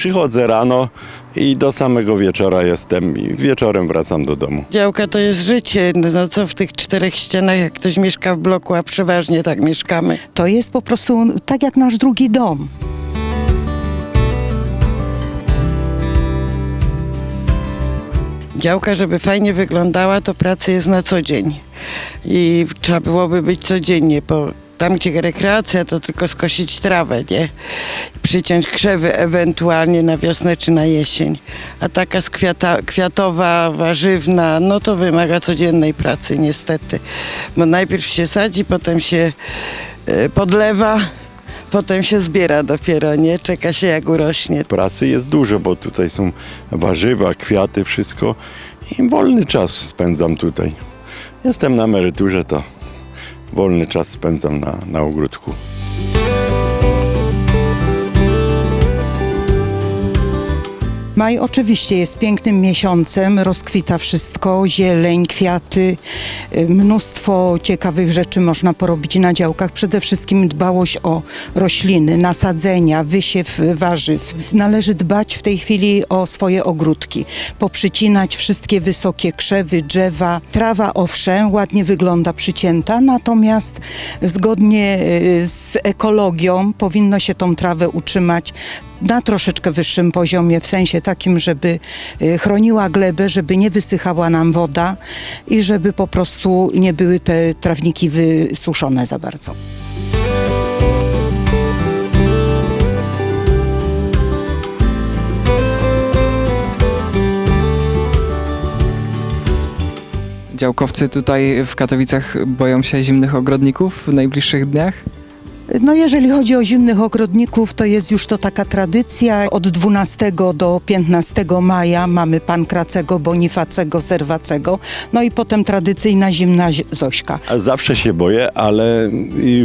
Przychodzę rano i do samego wieczora jestem i wieczorem wracam do domu. Działka to jest życie. No co w tych czterech ścianach, jak ktoś mieszka w bloku, a przeważnie tak mieszkamy. To jest po prostu tak jak nasz drugi dom. Działka, żeby fajnie wyglądała, to pracy jest na co dzień. I trzeba byłoby być codziennie, bo tam gdzie rekreacja, to tylko skosić trawę, nie? Przyciąć krzewy ewentualnie na wiosnę czy na jesień. A taka z kwiata, kwiatowa, warzywna, no to wymaga codziennej pracy niestety. Bo najpierw się sadzi, potem się e, podlewa, potem się zbiera dopiero, nie? Czeka się jak urośnie. Pracy jest dużo, bo tutaj są warzywa, kwiaty, wszystko i wolny czas spędzam tutaj. Jestem na emeryturze, to wolny czas spędzam na, na ogródku. Maj oczywiście jest pięknym miesiącem, rozkwita wszystko, zieleń, kwiaty, y, mnóstwo ciekawych rzeczy można porobić na działkach. Przede wszystkim dbałość o rośliny, nasadzenia, wysiew warzyw. Należy dbać w tej chwili o swoje ogródki, poprzycinać wszystkie wysokie krzewy, drzewa. Trawa owszem, ładnie wygląda przycięta, natomiast zgodnie y, z ekologią powinno się tą trawę utrzymać na troszeczkę wyższym poziomie, w sensie takim, żeby y, chroniła glebę, żeby nie wysychała nam woda i żeby po prostu nie były te trawniki wysuszone za bardzo. Działkowcy tutaj w Katowicach boją się zimnych ogrodników w najbliższych dniach? No jeżeli chodzi o zimnych ogrodników, to jest już to taka tradycja. Od 12 do 15 maja mamy pankracego, bonifacego, serwacego, no i potem tradycyjna zimna zi- Zośka. A zawsze się boję, ale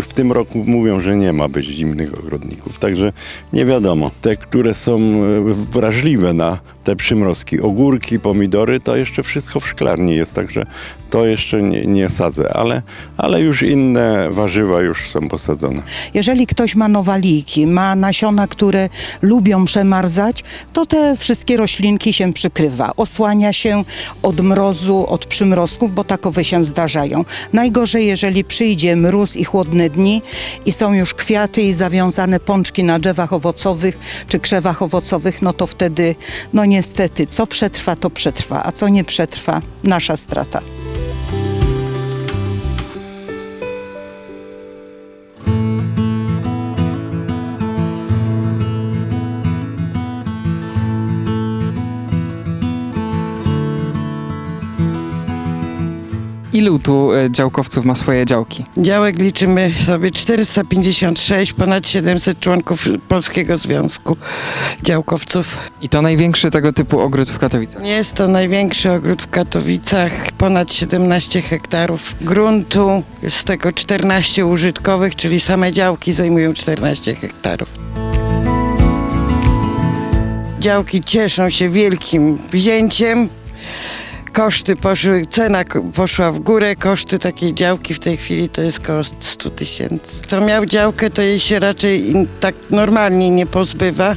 w tym roku mówią, że nie ma być zimnych ogrodników, także nie wiadomo. Te, które są e, wrażliwe na te przymrozki, ogórki, pomidory, to jeszcze wszystko w szklarni jest, także to jeszcze nie, nie sadzę, ale, ale już inne warzywa już są posadzone. Jeżeli ktoś ma nowaliki, ma nasiona, które lubią przemarzać, to te wszystkie roślinki się przykrywa. Osłania się od mrozu, od przymrozków, bo takowe się zdarzają. Najgorzej, jeżeli przyjdzie mróz i chłodne dni i są już kwiaty i zawiązane pączki na drzewach owocowych czy krzewach owocowych, no to wtedy, no niestety, co przetrwa, to przetrwa, a co nie przetrwa, nasza strata. Ilu tu e, działkowców ma swoje działki? Działek liczymy sobie 456, ponad 700 członków Polskiego Związku Działkowców. I to największy tego typu ogród w Katowicach. Jest to największy ogród w Katowicach, ponad 17 hektarów gruntu, z tego 14 użytkowych, czyli same działki zajmują 14 hektarów. Działki cieszą się wielkim wzięciem. Koszty poszły, cena k- poszła w górę, koszty takiej działki w tej chwili to jest koło 100 tysięcy. Kto miał działkę, to jej się raczej in- tak normalnie nie pozbywa.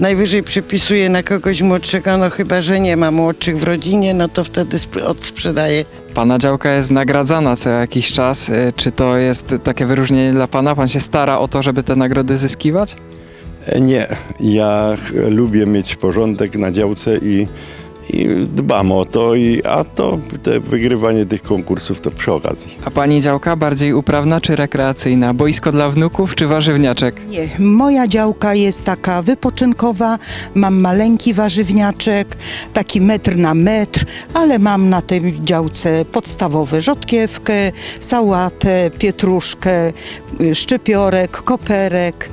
Najwyżej przypisuje na kogoś młodszego, no chyba, że nie ma młodszych w rodzinie, no to wtedy sp- odsprzedaje. Pana działka jest nagradzana co jakiś czas. E, Czy to jest takie wyróżnienie dla pana? Pan się stara o to, żeby te nagrody zyskiwać? E, Nie, ja ch- lubię mieć porządek na działce i, i dbam o to, i, a to te wygrywanie tych konkursów to przy okazji. A pani działka bardziej uprawna czy rekreacyjna? Boisko dla wnuków czy warzywniaczek? Nie, moja działka jest taka wypoczynkowa, mam maleńki warzywniaczek, taki metr na metr, ale mam na tej działce podstawowe rzodkiewkę, sałatę, pietruszkę, szczypiorek, koperek,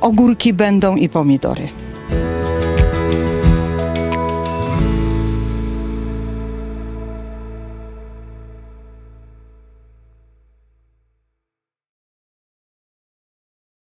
ogórki będą i pomidory.